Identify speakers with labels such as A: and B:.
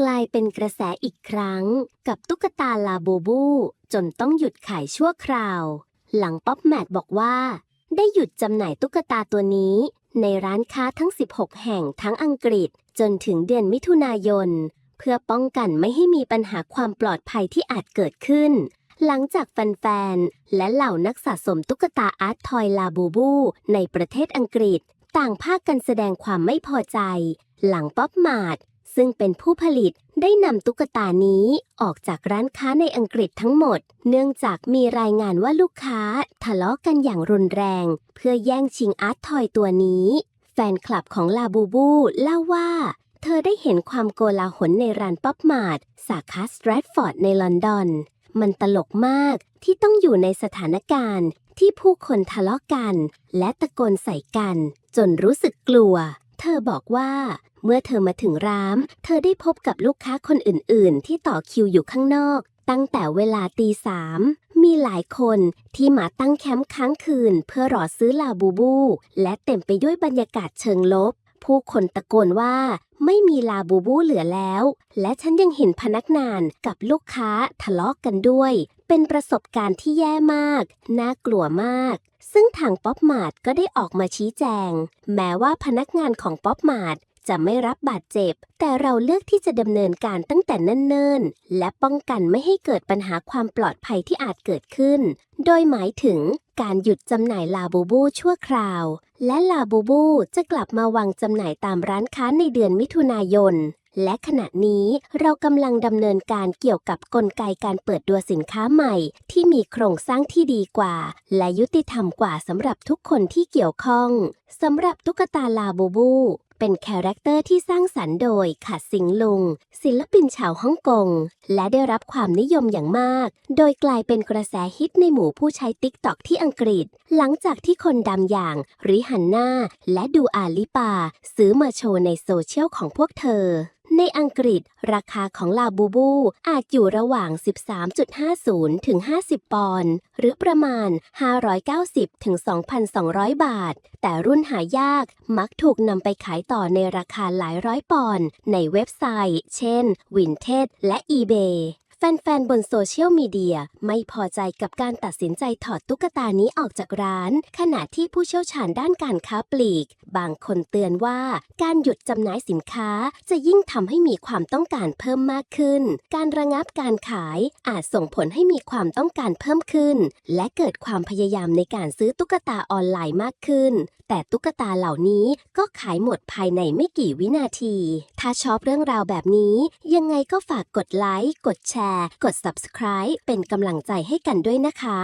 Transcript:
A: กลายเป็นกระแสอีกครั้ง กับตุ๊กตาลาบูบู จนต้องหยุดขายชั่วคราว หลังป๊อปแมทบอกว่า ได้หยุดจำหน่ายตุ๊กตาตัวนี้ ในร้านค้าทั้ง 16 แห่งทั้งอังกฤษ จนถึงเดือนมิถุนายน เพื่อป้องกันไม่ให้มีปัญหาความปลอดภัยที่อาจเกิดขึ้น หลังจากแฟนๆ และเหล่านักสะสมตุ๊กตาอาร์ตทอยลาบูบู ในประเทศอังกฤษ ต่างพากันแสดงความไม่พอใจ หลังป๊อปมาร์ท ซึ่งเป็นผู้ผลิตได้นำตุ๊กตานี้ออกจากร้านค้าในอังกฤษทั้งหมด เนื่องจากมีรายงานว่าลูกค้าทะเลาะกันอย่างรุนแรง เพื่อแย่งชิงอาร์ตทอยตัวนี้ แฟนคลับของลาบูบูเล่าว่า เธอได้เห็นความโกลาหลในร้านป๊อปมาร์ทสาขาสแตรทฟอร์ดในลอนดอน มันตลกมากที่ต้องอยู่ในสถานการณ์ที่ผู้คนทะเลาะกัน และตะโกนใส่กัน จนรู้สึกกลัว เธอบอกว่าเมื่อเธอมาถึงร้าน เธอได้พบกับลูกค้าคนอื่นๆ ที่ต่อคิวอยู่ข้างนอก ตั้งแต่เวลาตีสามมีหลายคนที่มาตั้งแคมป์ค้างคืน เพื่อรอซื้อลาบูบู และเต็มไปด้วยบรรยากาศเชิงลบ ผู้คนตะโกนว่าไม่มีลาบูบูเหลือแล้ว และฉันยังเห็นพนักงานกับลูกค้าทะเลาะกกันด้วย เป็นประสบการณ์ที่แย่มาก น่ากลัวมาก ซึ่งทางป๊อปมาร์ทก็ได้ออกมาชี้แจง แม้ว่าพนักงานของป๊อปมาร์ทจะไม่รับบาดเจ็บ แต่เราเลือกที่จะดำเนินการตั้งแต่เนิ่นๆ และป้องกันไม่ให้เกิดปัญหาความปลอดภัยที่อาจเกิดขึ้น โดยหมายถึงการหยุดจำหน่ายลาบูบูชั่วคราว และลาบูบูจะกลับมาวางจำหน่ายตามร้านค้าในเดือนมิถุนายน และขณะนี้เรากำลังดำเนินการเกี่ยวกับกลไกการเปิดตัวสินค้าใหม่ ที่มีโครงสร้างที่ดีกว่า และยุติธรรมกว่าสำหรับทุกคนที่เกี่ยวข้องสำหรับตุ๊กตาลาบูบูเป็นคาแรคเตอร์ที่สร้างสรรค์โดยขัดสิงลุง ศิลปินชาวฮ่องกง และได้รับความนิยมอย่างมาก โดยกลายเป็นกระแสฮิตในหมู่ผู้ใช้ติ๊กต็อกที่อังกฤษหลังจากที่คนดำอย่างริฮันน่าและดูอาลิปา ซื้อมาโชว์ในโซเชียลของพวกเธอ ในอังกฤษ ราคาของลาบูบูอาจอยู่ระหว่าง 13.50 ถึง 50 ปอนด์หรือประมาณ 590 ถึง 2,200 บาท แต่รุ่นหายากมักถูกนำไปขายต่อในราคาหลายร้อยปอนด์ในเว็บไซต์ เช่น Vinted และ eBay แฟนๆ บนโซเชียลมีเดียไม่พอใจกับการตัดสินใจถอดตุ๊กตานี้ออกจากร้าน ขณะที่ผู้เชี่ยวชาญด้านการค้าปลีก บางคนเตือนว่า การหยุดจำหน่ายสินค้าจะยิ่งทำให้มีความต้องการเพิ่มมากขึ้น การระงับการขายอาจส่งผลให้มีความต้องการเพิ่มขึ้น และเกิดความพยายามในการซื้อตุ๊กตาออนไลน์มากขึ้น แต่ตุ๊กตาเหล่านี้ก็ขายหมดภายในไม่กี่วินาที ถ้าชอบเรื่องราวแบบนี้ ยังไงก็ฝากกดไลค์กดแชร์ร์ กด subscribe เป็นกำลังใจให้กันด้วยนะคะ